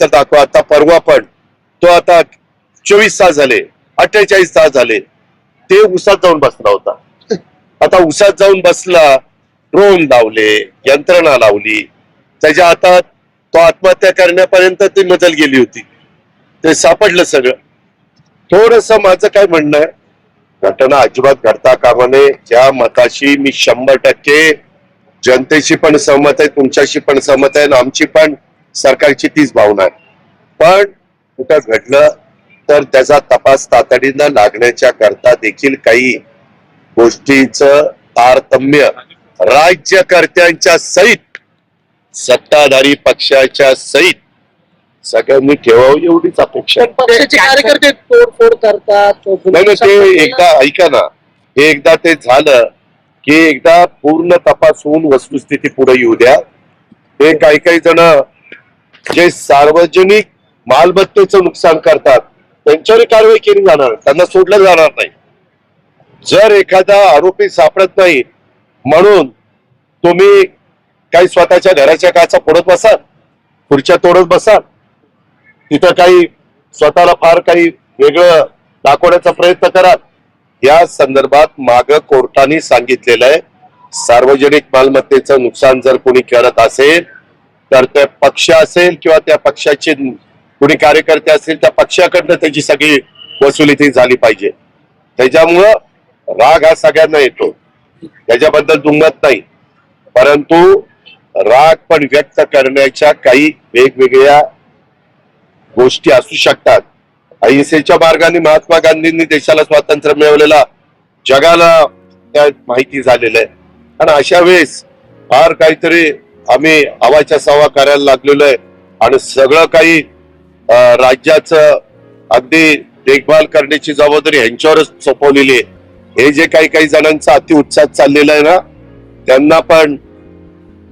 तर दाखवा. आता परवा पण तो आता चोवीस तास झाले अठ्ठेचाळीस तास झाले. ते उसात जाऊन बसला होता. आता उसात जाऊन बसला ड्रोन लावले यंत्रणा लावली. त्याच्या हातात तो आत्महत्या करण्यापर्यंत ती मजल गेली होती. ते सापडलं सगळं. थोडस माझं काय म्हणणं आहे घटना अजिबात घडता कामा नये. ज्या मताशी मी शंभर टक्के जनतेशी पण सहमत आहे तुमच्याशी पण सहमत आहे आणि आमची पण सरकारची तीच भावना आहे. पण कुठं घडलं तर त्याचा तपास तातडीनं लागण्याच्या करता देखील काही गोष्टीचं तारतम्य राज्यकर्त्यांच्या सहित सत्ताधारी पक्षाच्या सहित सगळ्यांनी ठेवावं एवढीच अपेक्षा कार्यकर्ते तोडफोड करतात नाही ते एकदा ऐका ना हे एकदा ते झालं की एकदा पूर्ण तपास होऊन वस्तुस्थिती पुढे येऊ द्या. हे काही काही जण जे सार्वजनिक मालमत्तेचं नुकसान करतात त्यांच्यावर कारवाई केली जाणार त्यांना सोडलं जाणार नाही. जर एखादा आरोपी सापडत नाही म्हणून तुम्ही काही स्वतःच्या घराच्या काचा फोडत बसाल खुर्च्या तोडत बसाल तिथं काही स्वतःला फार काही वेगळं दाखवण्याचा प्रयत्न करा. या संदर्भात माग कोर्टाने सांगितलेलं आहे सार्वजनिक मालमत्तेचं नुकसान जर कोणी करत असेल तर त्या पक्ष असेल किंवा त्या पक्षाचे कुणी कार्यकर्ते असतील त्या पक्षाकडनं त्याची सगळी वसुली ती झाली पाहिजे. त्याच्यामुळं राग हा सगळ्यांना येतो. त्याच्याबद्दल दुमत नाही. परंतु राग पण व्यक्त करण्याच्या काही वेगवेगळ्या गोष्टी असू शकतात. अहिंसेच्या मार्गाने महात्मा गांधींनी देशाला स्वातंत्र्य मिळवलेला जगाला त्या माहिती झालेलं आहे. आणि अशा वेळेस फार काहीतरी आम्ही आवाच्या सवा करायला लागलेलो आहे. आणि सगळं काही राज्याचं अगदी देखभाल करण्याची जबाबदारी ह्यांच्यावरच सोपवलेली आहे. हे जे काही काही जणांचा अतिउत्साह चाललेला आहे ना त्यांना पण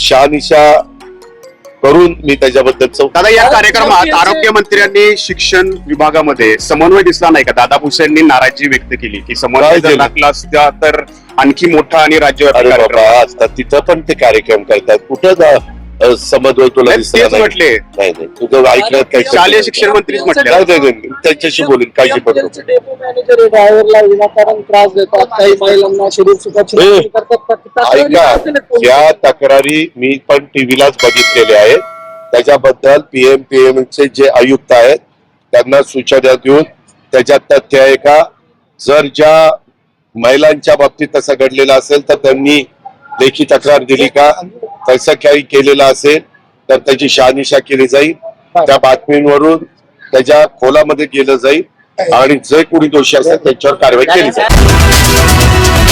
शहानिशा करून मी त्याच्याबद्दल चौक दादा या कार्यक्रमात आरोग्य मंत्र्यांनी शिक्षण विभागामध्ये समन्वय दिसला नाही का? दादा भुसेंनी नाराजी व्यक्त केली की समन्वय जर असता तर आणखी मोठा आणि बाबा असतात तिथं पण ते कार्यक्रम करतात. कुठं समन्वय तुला नाही, दिसला तेच नाही. म्हटले. नाही नाही. तुझं ऐकण्यात काही शालेय शिक्षण मंत्रीच म्हटले. नाही, नाही, नाही, त्यांच्याशी बोलून काळजी. त्यांचे डेपो मॅनेजर ड्रायव्हरला विनाकारण त्रास देतात. काही महिलांना शरीर करतात. तक्रारी ऐका करतील. या तक्रारी मी पण टीव्हीलाच बघितलेल्या आहेत त्याच्याबद्दल पीएम पीएम चे जे आयुक्त आहेत त्यांना सूचना देऊन त्याच्यात तथ्य आहे का? जर ज्या महिलांच्या बाबतीत तसं घडलेलं असेल तर त्यांनी लेखी तक्रार दिली का? तसं काही केलेलं असेल तर त्याची शहानिशा केली जाईल. त्या बातमींवरून त्याच्या खोलामध्ये गेलं जाईल. आणि जे कोणी दोषी असेल त्यांच्यावर कारवाई केली जाईल.